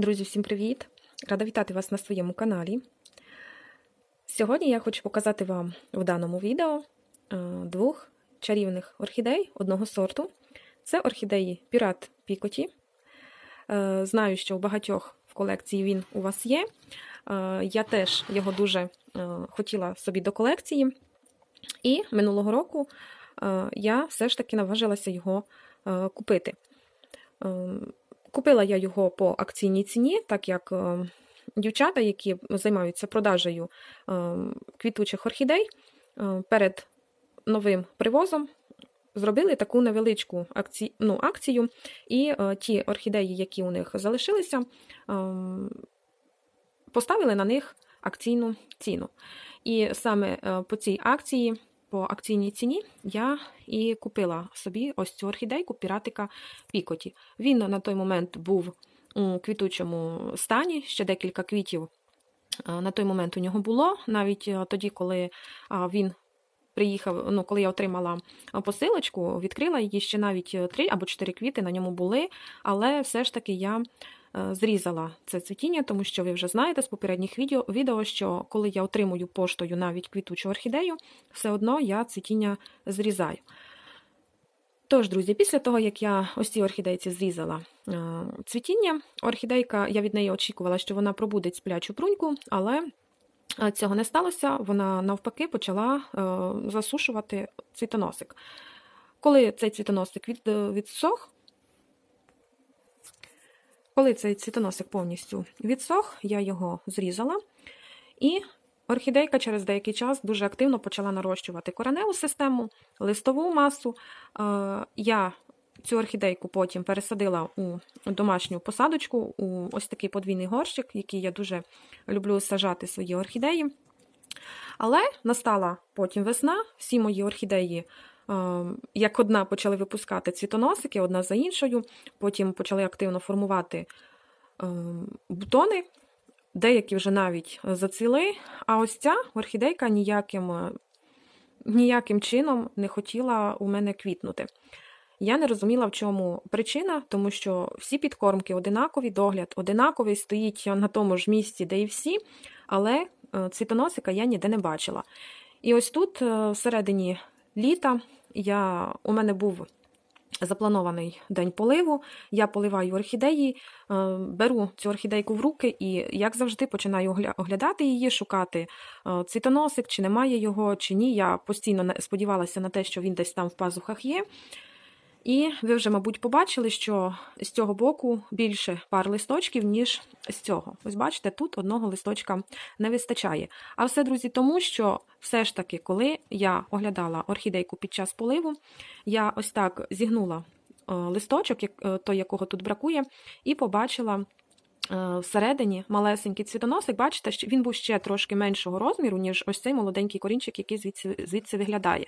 Друзі, всім привіт! Рада вітати вас на своєму каналі. Сьогодні я хочу показати вам в даному відео е, двох чарівних орхідей одного сорту. Це орхідеї Пірат Пікоті. Е, Знаю, що у багатьох в колекції він у вас є. Е, Я теж його дуже хотіла собі до колекції. І минулого року я все ж таки наважилася його купити. Купила я його по акційній ціні, так як е, дівчата, які займаються продажею е, квітучих орхідей, е, перед новим привозом зробили таку невеличку акці... ну, акцію, і ті орхідеї, які у них залишилися, поставили на них акційну ціну. І саме по цій акції, по акційній ціні, я і купила собі ось цю орхідейку піратика Пікоті. Він на той момент був у квітучому стані, ще декілька квітів е, на той момент у нього було. Навіть е, тоді, коли він приїхав, ну, коли я отримала посилочку, відкрила її ще навіть е, три або чотири квіти на ньому були, але все ж таки я. Е, Зрізала це цвітіння, тому що ви вже знаєте з попередніх відео, відео, що коли я отримую поштою навіть квітучу орхідею, все одно я цвітіння зрізаю. Тож, друзі, після того, як я ось ці орхідейці зрізала е, цвітіння, орхідейка, я від неї очікувала, що вона пробудить сплячу пруньку, але е, цього не сталося. Вона навпаки почала засушувати цвітоносик. Коли цей цвітоносик відсох, коли цей цвітоносик повністю відсох, я його зрізала. І орхідейка через деякий час дуже активно почала нарощувати кореневу систему, листову масу. Е, Я цю орхідейку потім пересадила у домашню посадочку, у ось такий подвійний горщик, який я дуже люблю сажати свої орхідеї. Але настала потім весна, всі мої орхідеї. Е, Як одна почали випускати цвітоносики, одна за іншою, потім почали активно формувати е, бутони, деякі вже навіть зацвіли, а ось ця орхідейка ніяким, е, ніяким чином не хотіла у мене квітнути. Я не розуміла, в чому причина, тому що всі підкормки одинакові, догляд одинаковий, стоїть на тому ж місці, де і всі, але е, цвітоносика я ніде не бачила. І ось тут, е, всередині літа, я, у мене був запланований день поливу. Я поливаю орхідеї, е, беру цю орхідейку в руки і, як завжди, починаю оглядати її, шукати е, цвітоносик, чи немає його, чи ні. Я постійно сподівалася на те, що він десь там в пазухах є. І ви вже, мабуть, побачили, що з цього боку більше пар листочків, ніж з цього. Ось бачите, тут одного листочка не вистачає. А все, друзі, тому що все ж таки, коли я оглядала орхідейку під час поливу, я ось так зігнула е, листочок, е, той, якого тут бракує, і побачила. е, Всередині малесенький цвітоносик, бачите, він був ще трошки меншого розміру, ніж ось цей молоденький корінчик, який звідси, звідси виглядає.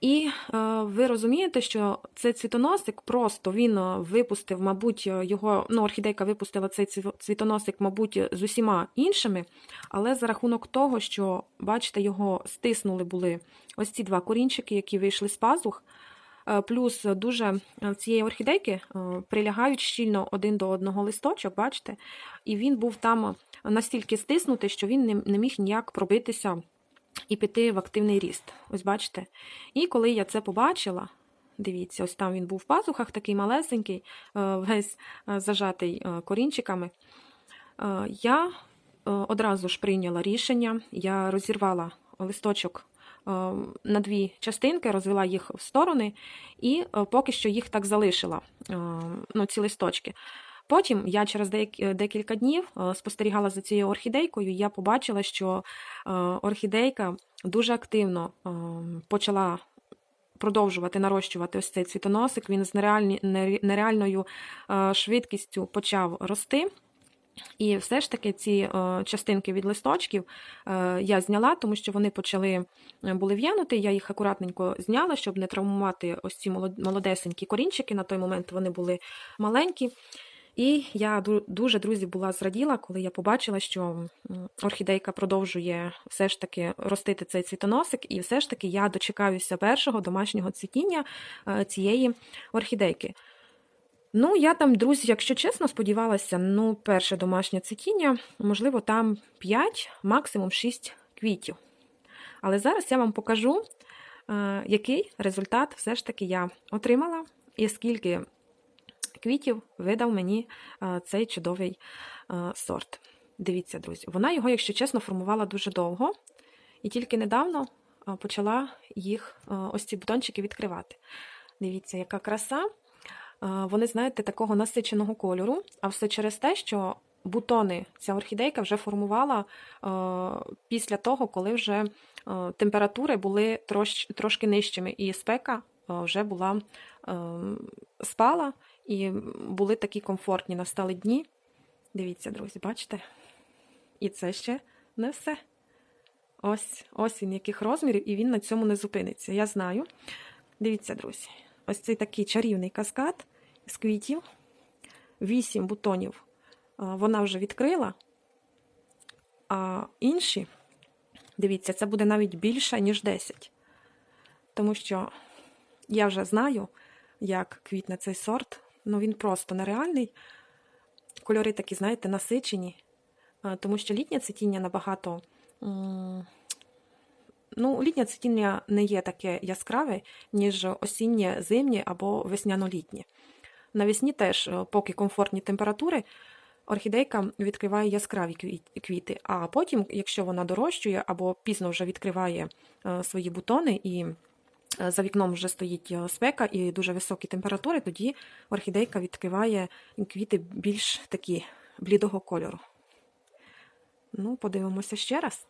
І е, ви розумієте, що цей цвітоносик просто він е, випустив, мабуть, е, його ну, орхідейка випустила цей цві- цвітоносик, мабуть, з усіма іншими, але за рахунок того, що, бачите, його стиснули були ось ці два корінчики, які вийшли з пазух. е, Плюс дуже цієї орхідейки прилягають щільно один до одного листочок, бачите, і він був там настільки стиснутий, що він не міг ніяк пробитися і піти в активний ріст. Ось бачите. І коли я це побачила, дивіться, ось там він був в пазухах, такий малесенький, е, весь е, зажатий е, корінчиками. Я одразу ж прийняла рішення, я розірвала листочок на дві частинки, розвела їх в сторони, і поки що їх так залишила, ну, ці листочки. Потім я через деяк- декілька днів е, спостерігала за цією орхідейкою, і я побачила, що е, орхідейка дуже активно е, почала продовжувати нарощувати ось цей цвітоносик. Він з нереальною е, швидкістю почав рости. І все ж таки ці е, частинки від листочків е, я зняла, тому що вони почали е, були в'янути. Я їх акуратненько зняла, щоб не травмувати ось ці молодесенькі корінчики. На той момент вони були маленькі. І я дуже, друзі, була зраділа, коли я побачила, що орхідейка продовжує все ж таки ростити цей цвітоносик, і все ж таки я дочекаюся першого домашнього цвітіння е, цієї орхідейки. Ну, я там, друзі, якщо чесно, сподівалася, ну, перше домашнє цвітіння, можливо, там 5, максимум 6 квітів. Але зараз я вам покажу, е, який результат все ж таки я отримала, і скільки квітів видав мені е, цей чудовий е, сорт. Дивіться, друзі, вона його, якщо чесно, формувала дуже довго, і тільки недавно е, почала їх, ось ці бутончики відкривати. Дивіться, яка краса. Вони, знаєте, такого насиченого кольору, а все через те, що бутони ця орхідейка вже формувала після того, коли вже температури були трошки нижчими, і спека вже була е, спала, і були такі комфортні настали дні. Дивіться, друзі, бачите? І це ще не все. Ось, ось він яких розмірів, і він на цьому не зупиниться. Я знаю. Дивіться, друзі, ось цей такий чарівний каскад з квітів. Вісім бутонів вона вже відкрила. А інші, дивіться, це буде навіть більше, ніж 10. Тому що я вже знаю, як квітне цей сорт. Ну він просто нереальний. Кольори такі, знаєте, насичені. Тому що літнє цвітіння набагато. Ну, літнє цвітіння не є таке яскраве, ніж осіннє, зимнє або весняно-літнє. Навесні теж, е, поки комфортні температури, орхідейка відкриває яскраві квіти. А потім, якщо вона дорощує або пізно вже відкриває е, свої бутони і за вікном вже стоїть е, спека і дуже високі температури, тоді орхідейка відкриває квіти більш такі блідого кольору. Ну, подивимося ще раз.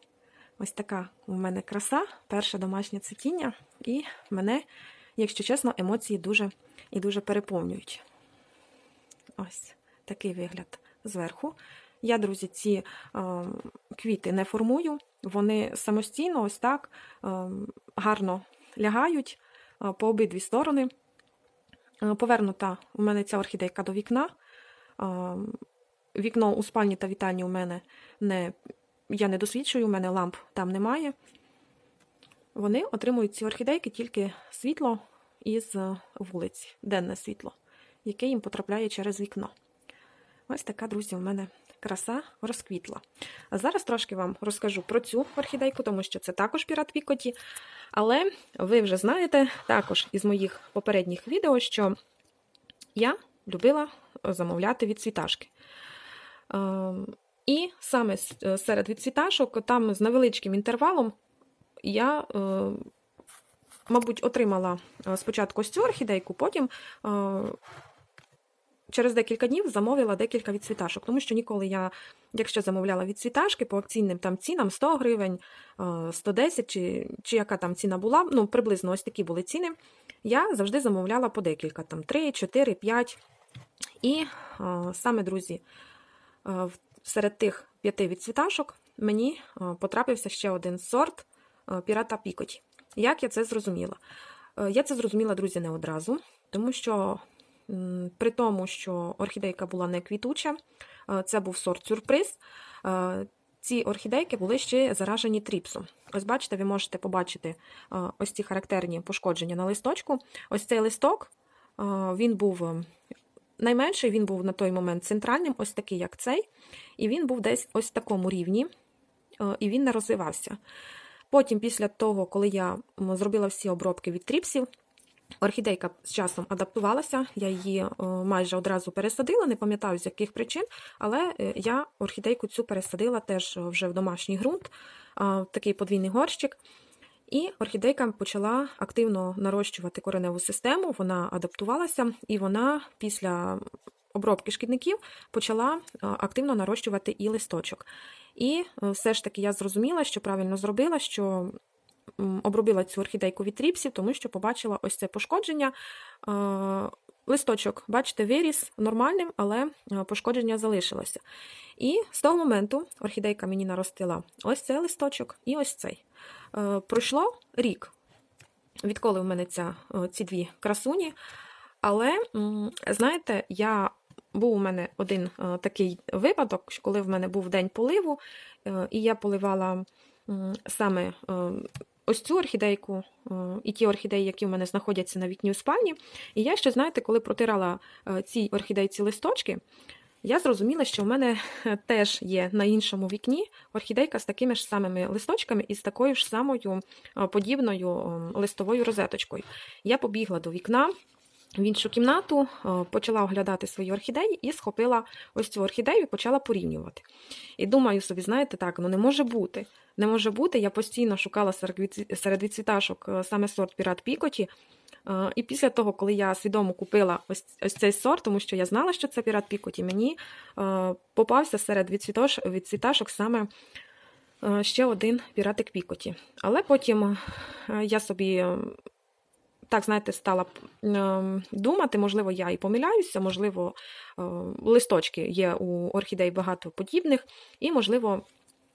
Ось така у мене краса, перше домашнє цвітіння, і мене, якщо чесно, емоції дуже і дуже переповнюють. Ось такий вигляд зверху. Я, друзі, ці е, квіти не формую, вони самостійно ось так е, гарно лягають по обидві сторони. Повернута у мене ця орхідейка до вікна. Вікно у спальні та вітальні у мене не я не досвідчую, у мене ламп там немає. Вони отримують ці орхідейки тільки світло із е, вулиці, денне світло, яке їм потрапляє через вікно. Ось така, друзі, у мене краса розквітла. А зараз трошки вам розкажу про цю орхідейку, тому що це також пірат Пікоті. Але ви вже знаєте також із моїх попередніх відео, що я любила замовляти від цвіташки. Ем, і саме е, серед відцвіташок, там з невеличким інтервалом, я, е, мабуть, отримала е, спочатку ось цю орхідейку, потім е, через декілька днів замовила декілька відцвіташок. Тому що ніколи я, якщо замовляла відцвіташки по акційним там цінам 100 гривень, е, 110 чи, чи яка там ціна була, ну приблизно ось такі були ціни, я завжди замовляла по декілька, там 3, 4, 5. І е, саме, друзі, е, серед тих п'яти відцвіташок мені е, потрапився ще один сорт е, пірата Пікоті. Як я це зрозуміла? Е, Я це зрозуміла, друзі, не одразу, тому що при тому, що орхідейка була не квітуча, е, це був сорт сюрприз. е, Ці орхідейки були ще заражені тріпсом. Ось бачите, ви можете побачити е, ось ці характерні пошкодження на листочку. Ось цей листок він був найменший, він був на той момент центральним, ось такий, як цей. І він був десь ось в такому рівні, і він не розвивався. Потім, після того, коли я зробила всі обробки від тріпсів, орхідейка з часом адаптувалася, я її е, майже одразу пересадила, не пам'ятаю з яких причин, але е, я орхідейку цю пересадила теж вже в домашній ґрунт, в такий подвійний горщик. І орхідейка почала активно нарощувати кореневу систему, вона адаптувалася, і вона після обробки шкідників почала е, активно нарощувати і листочок. І е, все ж таки я зрозуміла, що правильно зробила, що обробила цю орхідейку від тріпсів, тому що побачила ось це пошкодження. Листочок, бачите, виріс нормальним, але пошкодження залишилося. І з того моменту орхідейка мені наростила ось цей листочок і ось цей. Пройшло рік, відколи в мене ця, ці дві красуні. Але, знаєте, я був у мене один такий випадок, коли в мене був день поливу, е, і я поливала саме е, ось цю орхідейку е, і ті орхідеї, які в мене знаходяться на вікні у спальні. І я ще, знаєте, коли протирала ці цій орхідейці листочки, я зрозуміла, що в мене теж є на іншому вікні орхідейка з такими ж самими листочками і з такою ж самою е, подібною е, листовою розеточкою. Я побігла до вікна. В іншу кімнату е, почала оглядати свої орхідеї і схопила ось цю орхідею і почала порівнювати. І думаю собі, знаєте, так, ну не може бути. Не може бути. Я постійно шукала серед відцвіташок е, саме сорт Пірат Пікоті. Е, І після того, коли я свідомо купила ось, ось цей сорт, тому що я знала, що це Пірат Пікоті, мені попався серед відцвіташок саме ще один піратик Пікоті. Але потім я собі. Так, знаєте, стала е, думати, можливо, я і помиляюся, можливо, е, листочки є у орхідей багато подібних, і, можливо,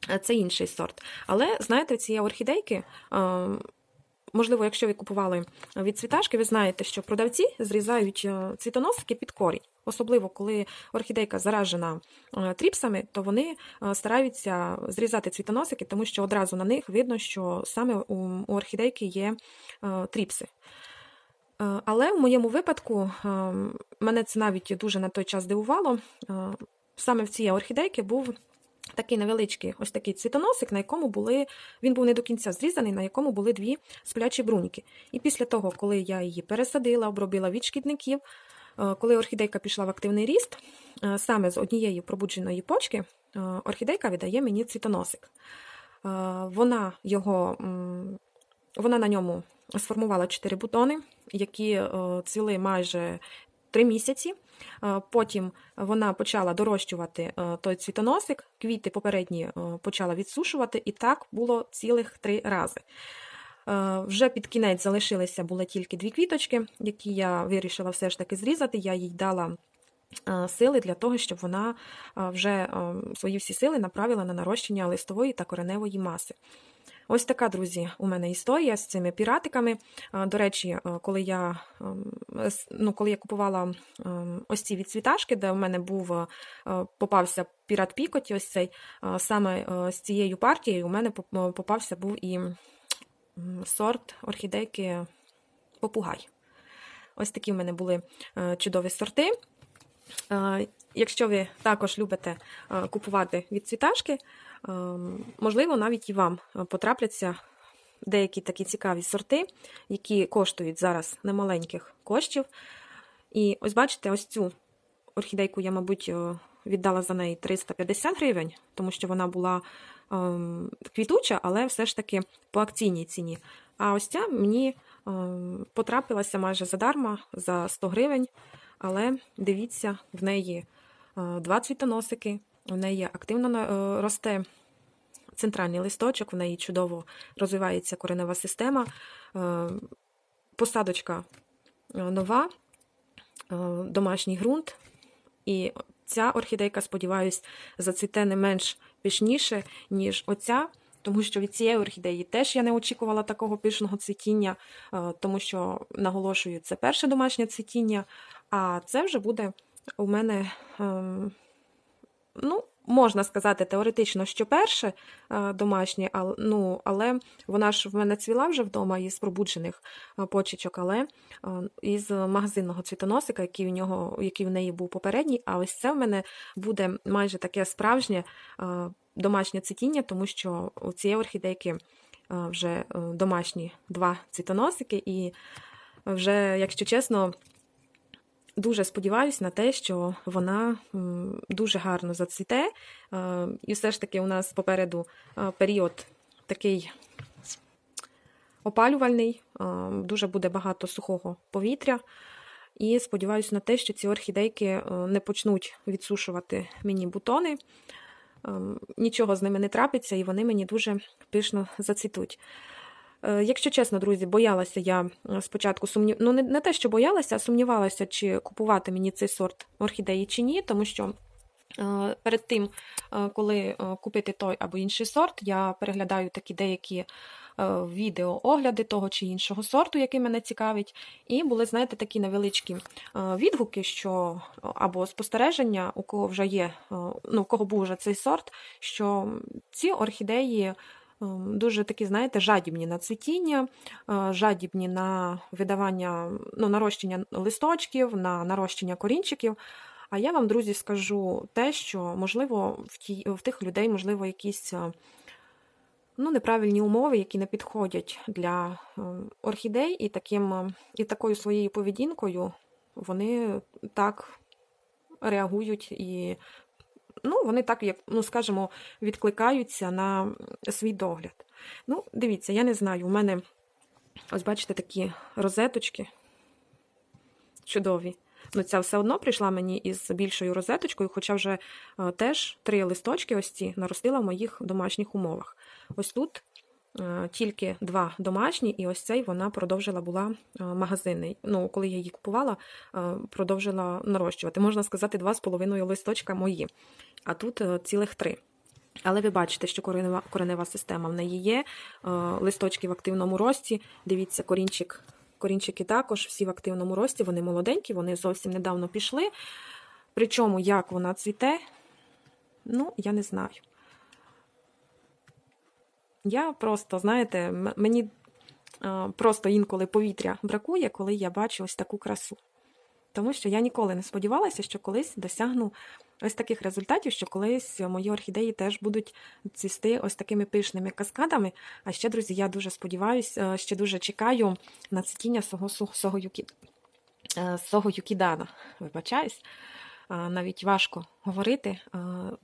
е, це інший сорт. Але, знаєте, ці орхідейки, е, можливо, якщо ви купували від цвіташки, ви знаєте, що продавці зрізають е, цвітоносики під корінь. Особливо, коли орхідейка заражена е, тріпсами, то вони е, стараються зрізати цвітоносики, тому що одразу на них видно, що саме у, орхідейки є тріпси. Але в моєму випадку мене це навіть дуже на той час дивувало. Саме в цій орхідейки був такий невеличкий ось такий цвітоносик, на якому були, він був не до кінця зрізаний, на якому були дві сплячі бруньки. І після того, коли я її пересадила, обробила від шкідників, е, коли орхідейка пішла в активний ріст, е, саме з однієї пробудженої почки е, орхідейка віддає мені цвітоносик. Вона його вона на ньому сформувала чотири бутони, які цвіли майже три місяці. Е, Потім вона почала дорощувати е, той цвітоносик, квіти попередні е, почала відсушувати, і так було цілих три рази. Вже під кінець залишилися були тільки дві квіточки, які я вирішила все ж таки зрізати. Я їй дала сили для того, щоб вона вже свої всі сили направила на нарощення листової та кореневої маси. Ось така, друзі, у мене історія з цими піратиками. Е, До речі, е, коли я, ем, ну, коли я купувала ем, ось ці відцвіташки, де в мене був е, попався пірат Пікоті, ось цей, е, саме е, з цією партією у мене попався був і сорт орхідейки попугай. Ось такі в мене були е, чудові сорти. Е, Якщо ви також любите е, купувати відцвіташки, е, можливо, навіть і вам е, потрапляться деякі такі цікаві сорти, які коштують зараз немаленьких коштів. І ось бачите, ось цю орхідейку я, мабуть, е, віддала за неї 350 гривень, тому що вона була ем, квітуча, але все ж таки по акційній ціні. А ось ця мені ем, потрапилася майже задарма за 100 гривень. Але дивіться, в неї е, два цвітоносики, в неї активно е, росте центральний листочок, в неї чудово розвивається коренева система. Е, Посадочка е, нова, домашній ґрунт. І ця орхідейка, сподіваюсь, зацвіте не менш пишніше, ніж оця. Тому що від цієї орхідеї теж я не очікувала такого пишного цвітіння, тому що наголошую, це перше домашнє цвітіння, а це вже буде у мене, ем, ну, можна сказати, теоретично, що перше е, домашнє, ну, але вона ж в мене цвіла вже вдома із пробуджених е, почечок, але е, із магазинного цвітоносика, який в нього, який в неї був попередній. А ось це в мене буде майже таке справжнє домашнє цвітіння, тому що у цієї орхідейки вже домашні два цвітоносики, і вже, якщо чесно, дуже сподіваюся на те, що вона дуже гарно зацвіте. Е, І все ж таки у нас попереду е, період такий опалювальний, е, дуже буде багато сухого повітря. І сподіваюся на те, що ці орхідейки не почнуть відсушувати мені бутони. Ем, Нічого з ними не трапиться, і вони мені дуже пишно зацвітуть. Е, Якщо чесно, друзі, боялася я е, спочатку сумнів... ну не, не те, що боялася, а сумнівалася, чи купувати мені цей сорт орхідеї чи ні, тому що е, перед тим, коли купити той або інший сорт, я переглядаю такі деякі відео огляди того чи іншого сорту, який мене цікавить. І були, знаєте, такі невеличкі відгуки, що або спостереження, у кого вже є, ну, у кого був вже цей сорт, що ці орхідеї. Дуже такі, знаєте, жадібні на цвітіння, е, жадібні на видавання, ну, нарощення листочків, на нарощення корінчиків. А я вам, друзі, скажу те, що, можливо, в, ті, в тих людей, можливо, якісь е, ну, неправильні умови, які не підходять для е, орхідей, і, таким, і такою своєю поведінкою вони так реагують і ну, вони так, як, ну, скажімо, відкликаються на свій догляд. Ну, дивіться, я не знаю, у мене, ось бачите, такі розеточки чудові. Ну, ця все одно прийшла мені із більшою розеточкою, хоча вже е, теж три листочки ось ці наростила в моїх домашніх умовах. Ось тут тільки два домашні, і ось цей вона продовжила була е, магазинний. Ну, коли я її купувала, е, продовжила нарощувати. Можна сказати, два з половиною листочка мої, а тут е, цілих три. Але ви бачите, що коренева, коренева система в неї є, е, листочки в активному рості. Дивіться, корінчик, корінчики також всі в активному рості, вони молоденькі, вони зовсім недавно пішли. Причому, як вона цвіте, ну, я не знаю. Я просто, знаєте, мені е, просто інколи повітря бракує, коли я бачу ось таку красу. Тому що я ніколи не сподівалася, що колись досягну ось таких результатів, що колись мої орхідеї теж будуть цвісти ось такими пишними каскадами. А ще, друзі, я дуже сподіваюся, ще дуже чекаю на цвітіння свого е, свого юкідана. Вибачаюсь. Навіть важко говорити,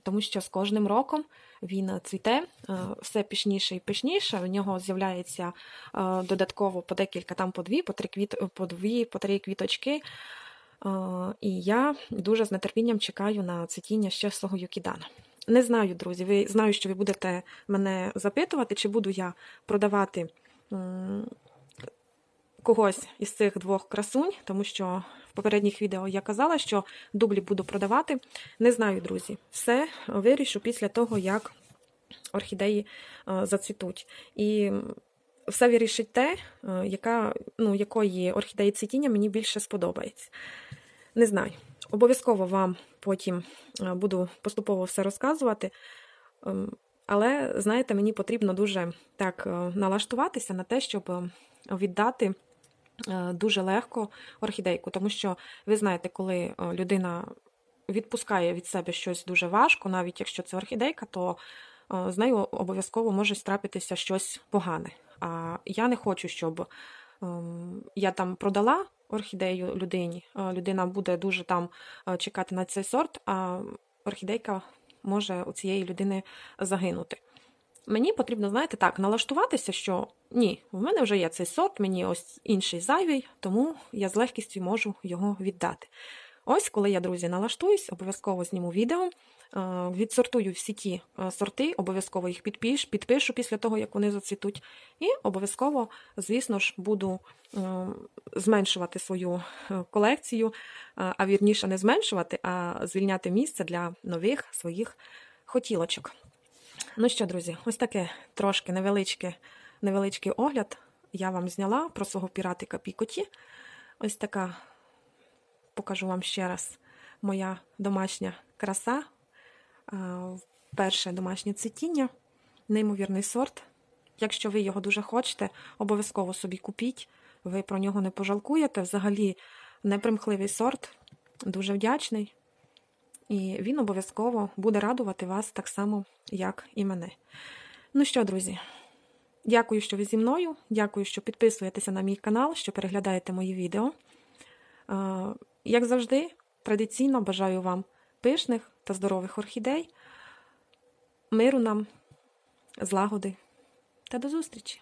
тому що з кожним роком він цвіте все пішніше і пішніше. В нього з'являється додатково по декілька, там по дві, по три квіт, по дві, по три квіточки. І я дуже з нетерпінням чекаю на цвітіння ще свого юкідана. Не знаю, друзі. Ви знаю, що ви будете мене запитувати, чи буду я продавати когось із цих двох красунь, тому що в попередніх відео я казала, що дублі буду продавати. Не знаю, друзі. Все вирішу після того, як орхідеї е, зацвітуть. І все вирішить те, е, яка, ну, якої орхідеї цвітіння мені більше сподобається. Не знаю. Обов'язково вам потім е, буду поступово все розказувати. Ем, Але, знаєте, мені потрібно дуже так налаштуватися на те, щоб віддати дуже легко орхідейку. Тому що ви знаєте, коли е, людина відпускає від себе щось дуже важко, навіть якщо це орхідейка, то е, з нею обов'язково може трапитися щось погане. А я не хочу, щоб ем, я там продала орхідею людині. е, Людина буде дуже там е, чекати на цей сорт, а орхідейка може у цієї людини загинути. Мені потрібно, знаєте, так, налаштуватися, що ні, в мене вже є цей сорт, мені ось інший зайвий, тому я з легкістю можу його віддати. Ось, коли я, друзі, налаштуюсь, обов'язково зніму відео, е, відсортую всі ті е, сорти, обов'язково їх підпиш, підпишу після того, як вони зацвітуть, і обов'язково, звісно ж, буду е, зменшувати свою колекцію, а вірніше не зменшувати, а звільняти місце для нових своїх хотілочок. Ну що, друзі, ось таке трошки невеличке, невеличкий огляд я вам зняла про свого піратика Пікоті. Ось така, покажу вам ще раз, моя домашня краса, перше домашнє цвітіння, неймовірний сорт. Якщо ви його дуже хочете, обов'язково собі купіть, ви про нього не пожалкуєте. Взагалі непримхливий сорт, дуже вдячний. І він обов'язково буде радувати вас так само, як і мене. Ну що, друзі, дякую, що ви зі мною. Дякую, що підписуєтеся на мій канал, що переглядаєте мої відео. Як завжди, традиційно бажаю вам пишних та здорових орхідей, миру нам, злагоди та до зустрічі!